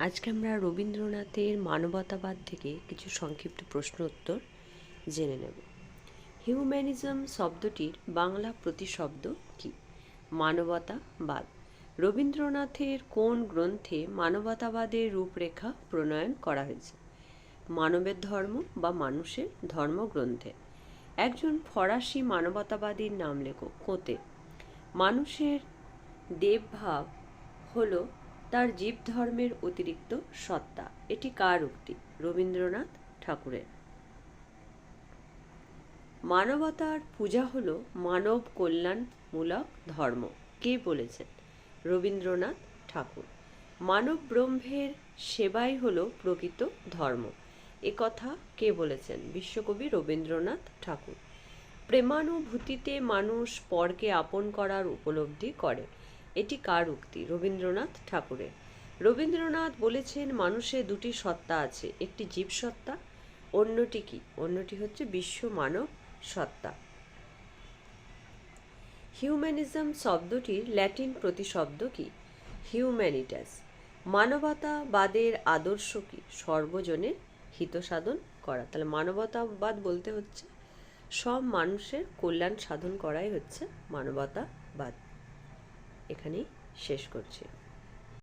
আজকে আমরা রবীন্দ্রনাথের মানবতাবাদ থেকে কিছু সংক্ষিপ্ত প্রশ্ন উত্তর জেনে নেব। হিউম্যানিজম শব্দটির বাংলা প্রতিশব্দ কী? মানবতাবাদ রবীন্দ্রনাথের কোন গ্রন্থে মানবতাবাদের রূপরেখা প্রণয়ন করা হয়েছে? মানবের ধর্ম বা মানুষের ধর্মগ্রন্থে। একজন ফরাসি মানবতাবাদীর নাম লেখো, কোতে। মানুষের দেবভাব হলো তার জীব ধর্মের অতিরিক্ত সত্তা। এটি কার উক্তি? রবীন্দ্রনাথ ঠাকুরের। মানবতার পূজা হল মানব কল্যাণমূলক ধর্ম, কে বলেছেন? রবীন্দ্রনাথ ঠাকুর। মানব ব্রহ্মের সেবাই হল প্রকৃত ধর্ম। এ কথা কে বলেছেন? বিশ্বকবি রবীন্দ্রনাথ ঠাকুর। প্রেমানুভূতিতে মানুষ পরকে আপন করার উপলব্ধি করে। এটি কার উক্তি? রবীন্দ্রনাথ ঠাকুরের। রবীন্দ্রনাথ বলেছেন মানুষের দুটি সত্তা আছে, একটি জীব সত্তা, অন্যটি কি? অন্যটি হচ্ছে বিশ্ব মানব সত্তা। হিউম্যানিজম শব্দটির ল্যাটিন প্রতিশব্দ কি? হিউম্যানিটাস। মানবতাবাদের আদর্শ কি? সর্বজনের হিত সাধন করা। তাহলে মানবতাবাদ বলতে হচ্ছে, সব মানুষের কল্যাণ সাধন করাই হচ্ছে মানবতাবাদ। এখানেই শেষ করছি।